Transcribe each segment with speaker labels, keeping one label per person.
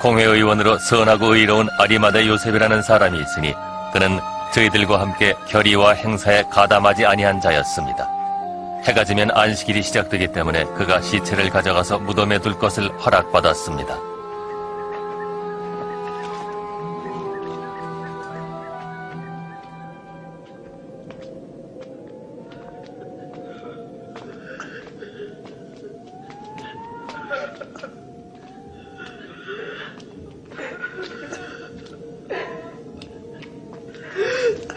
Speaker 1: 공회의원으로 선하고 의로운 아리마다 요셉이라는 사람이 있으니 그는 저희들과 함께 결의와 행사에 가담하지 아니한 자였습니다. 해가 지면 안식일이 시작되기 때문에 그가 시체를 가져가서 무덤에 둘 것을 허락받았습니다.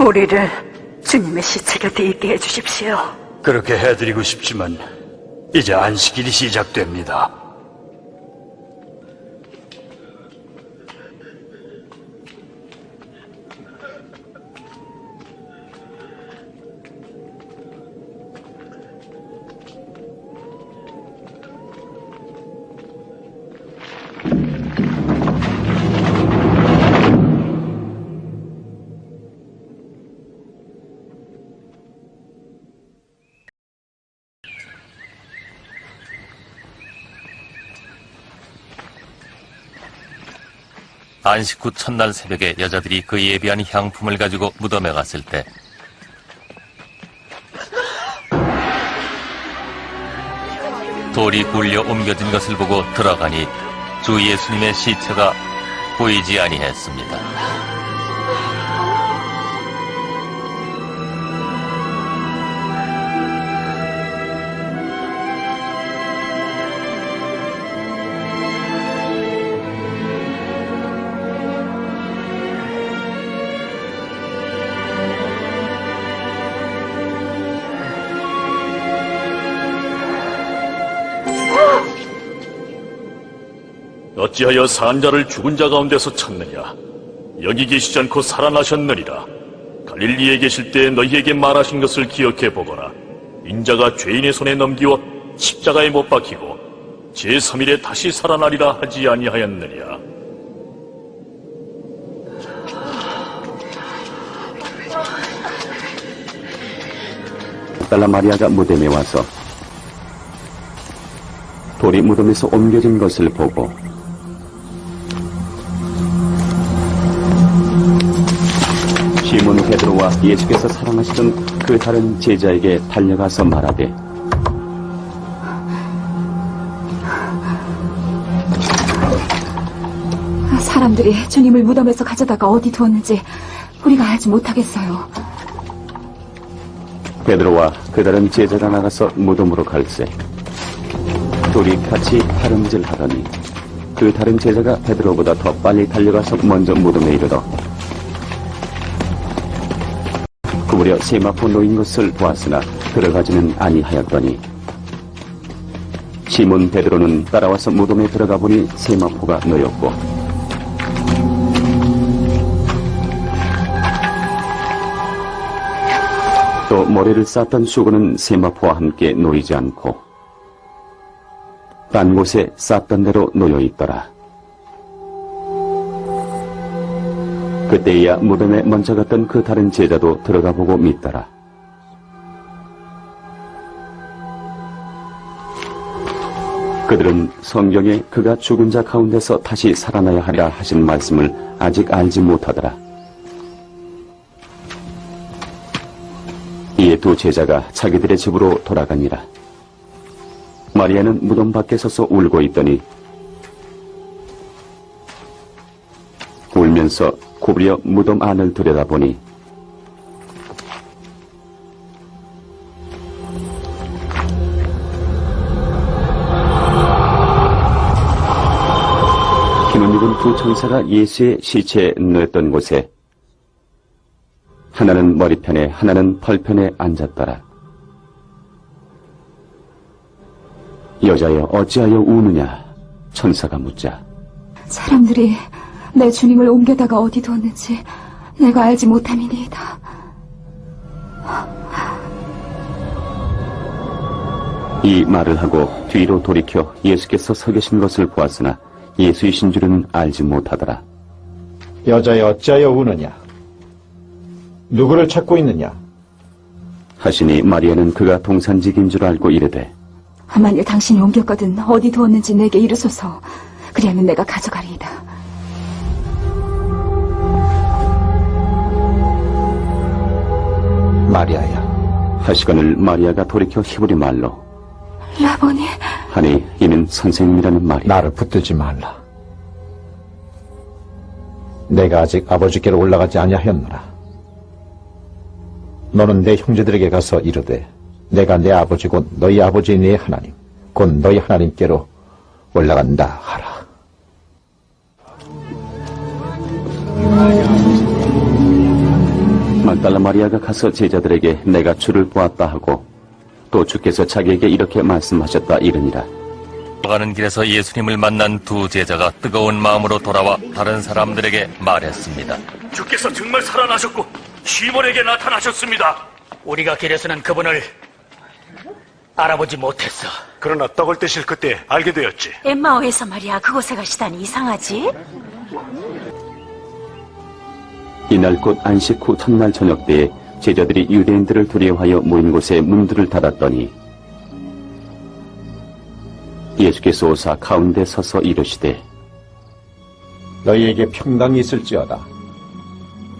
Speaker 2: 우리를 주님의 시체 곁에 있게 해주십시오.
Speaker 3: 그렇게 해드리고 싶지만 이제 안식일이 시작됩니다.
Speaker 1: 안식 후 첫날 새벽에 여자들이 그 예비한 향품을 가지고 무덤에 갔을 때 돌이 굴려 옮겨진 것을 보고 들어가니 주 예수님의 시체가 보이지 아니했습니다.
Speaker 4: 어찌하여 산자를 죽은 자 가운데서 찾느냐? 여기 계시지 않고 살아나셨느니라. 갈릴리에 계실 때 너희에게 말하신 것을 기억해 보거라. 인자가 죄인의 손에 넘기워 십자가에 못 박히고 제3일에 다시 살아나리라 하지 아니하였느냐?
Speaker 5: 달라 마리아가 무덤에 와서 돌이 무덤에서 옮겨진 것을 보고 예수께서 사랑하시던 그 다른 제자에게 달려가서 말하되
Speaker 6: 사람들이 주님을 무덤에서 가져다가 어디 두었는지 우리가 알지 못하겠어요.
Speaker 5: 베드로와 그 다른 제자가 나가서 무덤으로 갈새 둘이 같이 파름질하더니 그 다른 제자가 베드로보다 더 빨리 달려가서 먼저 무덤에 이르러 구부려 세마포 놓인 것을 보았으나 들어가지는 아니하였더니 시몬 베드로는 따라와서 무덤에 들어가 보니 세마포가 놓였고 또 모래를 쌓던 수건은 세마포와 함께 놓이지 않고 딴 곳에 쌓던 대로 놓여 있더라. 그때야 무덤에 먼저 갔던 그 다른 제자도 들어가 보고 믿더라. 그들은 성경에 그가 죽은 자 가운데서 다시 살아나야 하리라 하신 말씀을 아직 알지 못하더라. 이에 두 제자가 자기들의 집으로 돌아가니라. 마리아는 무덤 밖에 서서 울고 있더니 울면서 구부려 무덤 안을 들여다보니 입은 두 천사가 예수의 시체에 놓였던 곳에 하나는 머리편에 하나는 펄편에 앉았더라. 여자여 어찌하여 우느냐? 천사가 묻자
Speaker 6: 사람들이 내 주님을 옮겨다가 어디 두었는지 내가 알지 못함이니이다.
Speaker 5: 이 말을 하고 뒤로 돌이켜 예수께서 서 계신 것을 보았으나 예수이신 줄은 알지 못하더라.
Speaker 7: 여자여 어찌하여 우느냐? 누구를 찾고 있느냐?
Speaker 5: 하시니 마리아는 그가 동산직인 줄 알고 이르되
Speaker 6: 만일 당신이 옮겼거든 어디 두었는지 내게 이르소서. 그리하면 내가 가져가리이다.
Speaker 7: 마리아야.
Speaker 5: 하시거늘 마리아가 돌이켜 히브리 말로
Speaker 6: 라보니,
Speaker 5: 하니 이는 선생님이라는 말이
Speaker 7: 나를 붙들지 말라. 내가 아직 아버지께로 올라가지 아니하였노라. 너는 내 형제들에게 가서 이르되 내가 내 아버지 곧 너희 아버지 내 하나님 곧 너희 하나님께로 올라간다 하라.
Speaker 5: 막달라 마리아가 가서 제자들에게 내가 주를 보았다 하고 또 주께서 자기에게 이렇게 말씀하셨다 이르니라
Speaker 1: 가는 길에서 예수님을 만난 두 제자가 뜨거운 마음으로 돌아와 다른 사람들에게 말했습니다.
Speaker 4: 주께서 정말 살아나셨고 시몬에게 나타나셨습니다.
Speaker 8: 우리가 길에서는 그분을 알아보지 못했어.
Speaker 3: 그러나 떡을 떼실 그때 알게 되었지.
Speaker 2: 엠마오에서 말이야 그곳에 가시다니 이상하지?
Speaker 5: 이날 곧 안식 후 첫날 저녁 때에 제자들이 유대인들을 두려워하여 모인 곳에 문들을 닫았더니 예수께서 오사 가운데 서서 이르시되
Speaker 7: 너희에게 평강이 있을지어다.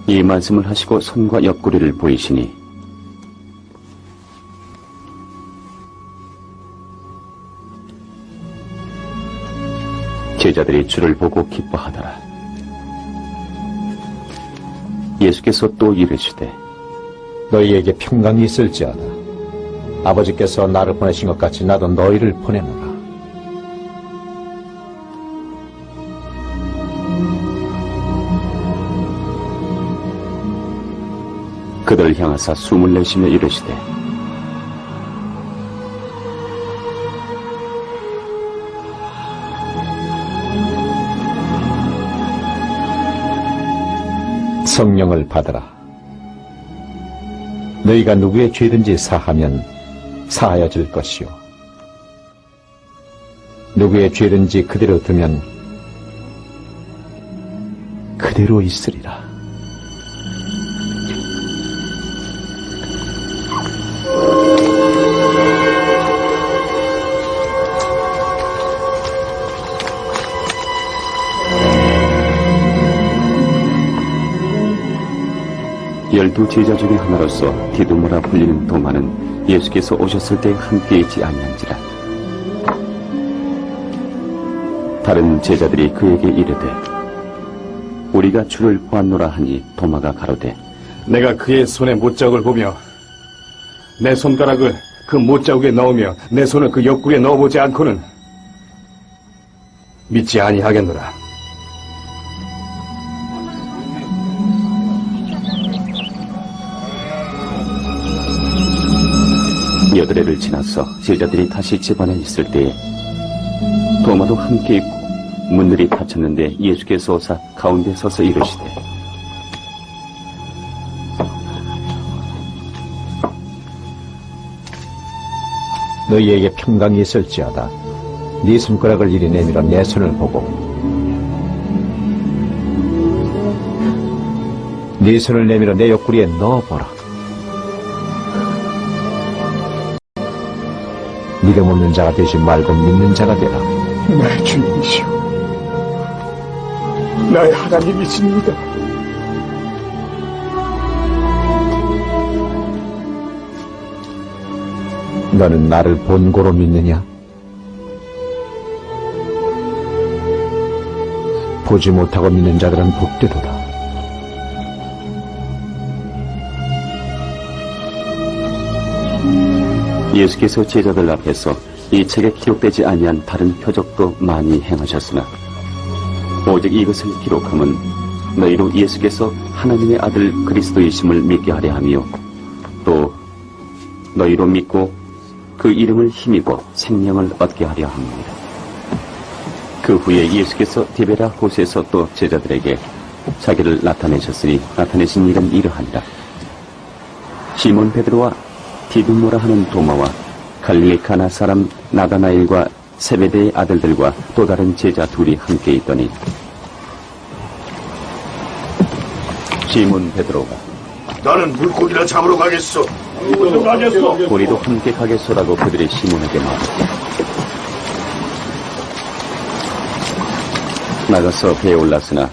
Speaker 5: 이 말씀을 하시고 손과 옆구리를 보이시니 제자들이 주를 보고 기뻐하더라. 예수께서 또 이르시되
Speaker 7: 너희에게 평강이 있을지어다. 아버지께서 나를 보내신 것 같이 나도 너희를 보내노라.
Speaker 5: 그들 향하사 숨을 내쉬며 이르시되
Speaker 7: 성령을 받으라. 너희가 누구의 죄든지 사하면 사하여질 것이요. 누구의 죄든지 그대로 두면 그대로 있으리라.
Speaker 5: 열두 제자 중에 하나로서 디두모라 불리는 도마는 예수께서 오셨을 때 함께 있지 아니한지라 다른 제자들이 그에게 이르되 우리가 주를 보았노라 하니 도마가 가로되
Speaker 9: 내가 그의 손에 못자국을 보며 내 손가락을 그 못자국에 넣으며 내 손을 그 옆구리에 넣어보지 않고는 믿지 아니하겠노라.
Speaker 5: 여드레를 지나서 제자들이 다시 집안에 있을 때에 도마도 함께 있고 문들이 닫혔는데 예수께서 오사 가운데 서서 이르시되
Speaker 7: 너희에게 평강이 있을지어다. 네 손가락을 이리 내밀어 내 손을 보고 네 손을 내밀어 내 옆구리에 넣어보라. 믿음 없는 자가 되지 말고 믿는 자가 되라.
Speaker 9: 나의 주님이시오. 나의 하나님이십니다.
Speaker 7: 너는 나를 본고로 믿느냐? 보지 못하고 믿는 자들은 복되도다.
Speaker 5: 예수께서 제자들 앞에서 이 책에 기록되지 아니한 다른 표적도 많이 행하셨으나 오직 이것을 기록함은 너희로 예수께서 하나님의 아들 그리스도이심을 믿게 하려 함이요 또 너희로 믿고 그 이름을 힘입어 생명을 얻게 하려 합니다. 그 후에 예수께서 디베라 호수에서 또 제자들에게 자기를 나타내셨으니 나타내신 일은 이러하니라. 시몬 베드로와 디두모라 하는 도마와 갈릴리 가나 사람 나다나엘과 세베대의 아들들과 또 다른 제자 둘이 함께 있더니 시몬 베드로가
Speaker 10: 나는 물고기나 잡으러 가겠어.
Speaker 5: 우리도 함께 가겠소라고 그들이 시몬에게 말했다. 나가서 배에 올랐으나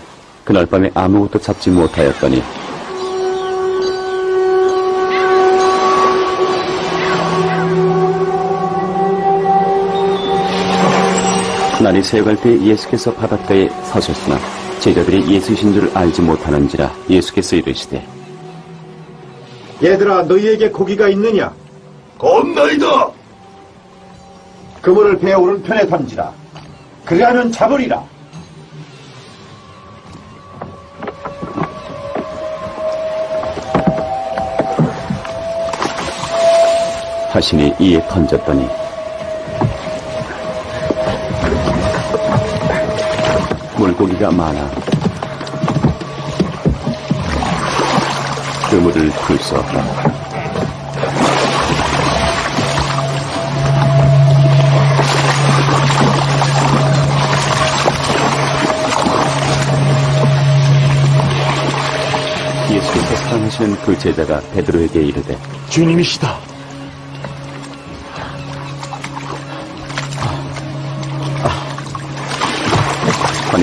Speaker 5: 그날 밤에 아무것도 잡지 못하였더니 날이 새어갈 때 예수께서 바닷가에 서셨으나 제자들이 예수신 줄 알지 못하는지라 예수께서 이르시되
Speaker 10: 얘들아, 너희에게 고기가 있느냐? 겁나이다.
Speaker 7: 그물을 배 오른편에 던지라. 그리하면 잡으리라.
Speaker 5: 하시니 이에 던졌더니 물고기가 많아 그물을 풀 수 없다. 예수께서 사랑하시는 그 제자가 베드로에게 이르되
Speaker 10: 주님이시다.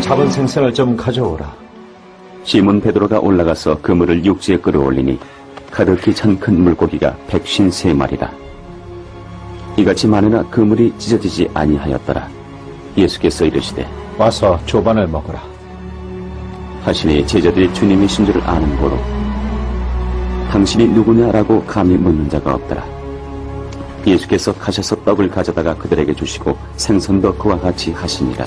Speaker 7: 잡은 생선을 좀 가져오라.
Speaker 5: 시몬 베드로가 올라가서 그물을 육지에 끌어올리니 가득히 찬 큰 물고기가 백쉰세 마리다. 이같이 많으나 그물이 찢어지지 아니하였더라. 예수께서 이르시되
Speaker 7: 와서 조반을 먹으라.
Speaker 5: 하시니 제자들이 주님이신 줄을 아는 고로 당신이 누구냐라고 감히 묻는 자가 없더라. 예수께서 가셔서 떡을 가져다가 그들에게 주시고 생선도 그와 같이 하시니라.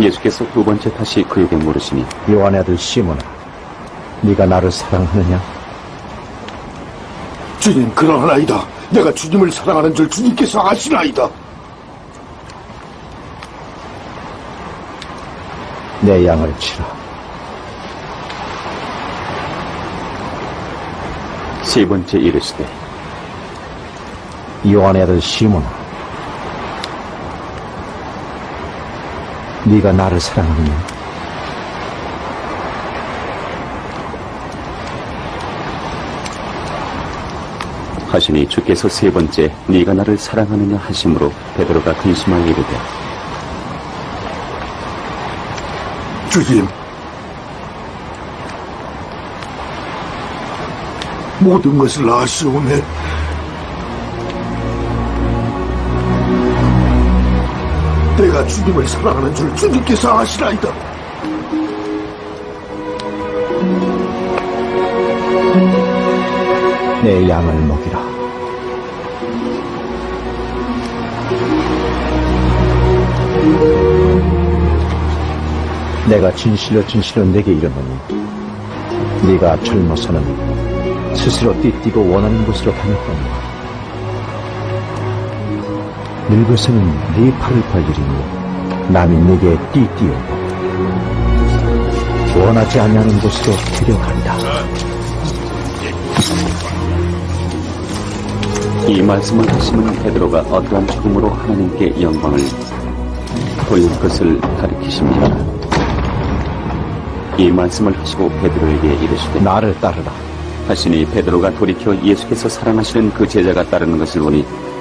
Speaker 5: 예수께서 두 번째 다시 그에게 물으시니
Speaker 7: 요한의 아들 시몬아. 네가 나를 사랑하느냐?
Speaker 10: 주님, 그러하나이다. 내가 주님을 사랑하는 줄 주님께서 아시나이다.
Speaker 7: 내 양을 치라.
Speaker 5: 세 번째 이르시되
Speaker 7: 요한의 아들 시몬아. 네가 나를 사랑하느냐?
Speaker 5: 하시니 주께서 세 번째 네가 나를 사랑하느냐 하심으로 베드로가 근심하여 이르되
Speaker 10: 주님. 모든 것을 아시오네. 내가 주님을 사랑하는 줄 주님께서 아시나이다.
Speaker 7: 내 양을 먹이라. 내가 진실로 진실로 내게 이르노니 네가 젊어서는 스스로 띠뛰고 원하는 곳으로 다녔거니 늙어서는 네 팔을 벌리리니 남이 네게 띠띠오고 원하지 아니하는 곳으로 데려간다.
Speaker 5: 이 말씀을 하시면 베드로가 어떠한 죽음으로 하나님께 영광을 돌릴 것을 가리키십니다. 이 말씀을 하시고 베드로에게 이르시되
Speaker 7: 나를 따르라.
Speaker 5: 하시니 베드로가 돌이켜 예수께서 사랑하시는 그 제자가 따르는 것을 보니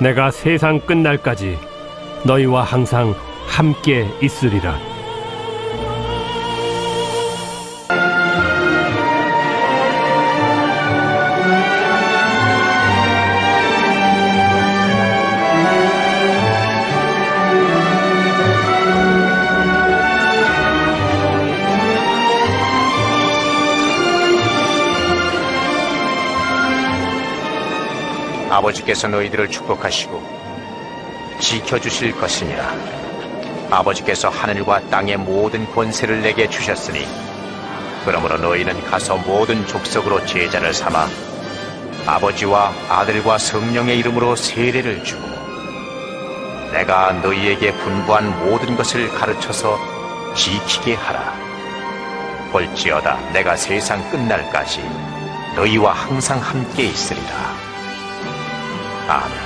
Speaker 11: 내가 세상 끝날까지 너희와 항상 함께 있으리라
Speaker 8: 아버지께서 너희들을 축복하시고 지켜주실 것이니라. 아버지께서 하늘과 땅의 모든 권세를 내게 주셨으니 그러므로 너희는 가서 모든 족속으로 제자를 삼아 아버지와 아들과 성령의 이름으로 세례를 주고 내가 너희에게 분부한 모든 것을 가르쳐서 지키게 하라. 볼지어다 내가 세상 끝날까지 너희와 항상 함께 있으리라. 아멘.